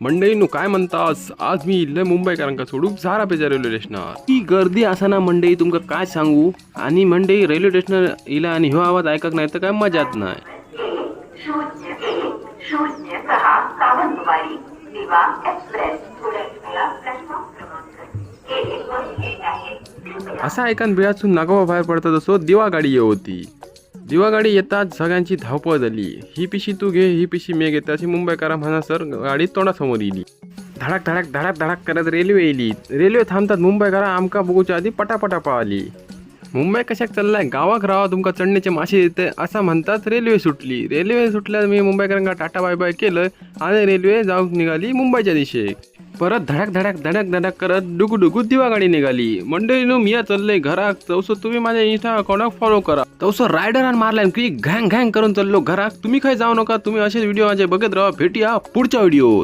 मंडईनो काय म्हणतास? आज मी इल्ले मुंबईकरांका सोडूक झारा पेजा रेल्वे स्टेशनार ती गर्दी असाना मंडई तुमका काय सांगू? आणि मंडई रेल्वे स्टेशनार इला आणि ह्यो आवाज ऐकक नाही तर काय मजाच नाही. असा ऐकान बिळातून नागोबा बाहेर पडता तसो दिवा गाडी येत होती. दिवागाडी येताच सगळ्यांची धावपळ झाली. ही पिशी तू घे ही पिशी मी घेते अशी मुंबईकरा म्हणा सर गाडी तोंडासमोर येली धडक धडक धडक धडक करत रेल्वे येली रेल्वे थांबतात मुंबईकरा आमका बघूच्या आधी पटापटा पळाली मुंबई कशाक चाललाय? गावाक राहा तुमका चढण्याचे मासे येते असं म्हणतात रेल्वे सुटली. रेल्वे सुटल्यावर मी मुंबईकरांना टाटा बाय बाय केलं आणि रेल्वे जाऊन निघाली मुंबईच्या दिशेक. परत धडक धडक धडक धडक करत डुगू डुगू दिवा गाडी निघाली. मंडळीनो मिया चाललंय घरात. तवसं तुम्ही माझ्या इंस्टा अकाउंटाक फॉलो करा. तवसं रायडर मारल्यान की घँग घॅंग करून चाललो घरात. तुम्ही काय जाऊ नका. तुम्ही असे व्हिडिओ माझे बघत राहा. भेटूया पुढच्या व्हिडिओ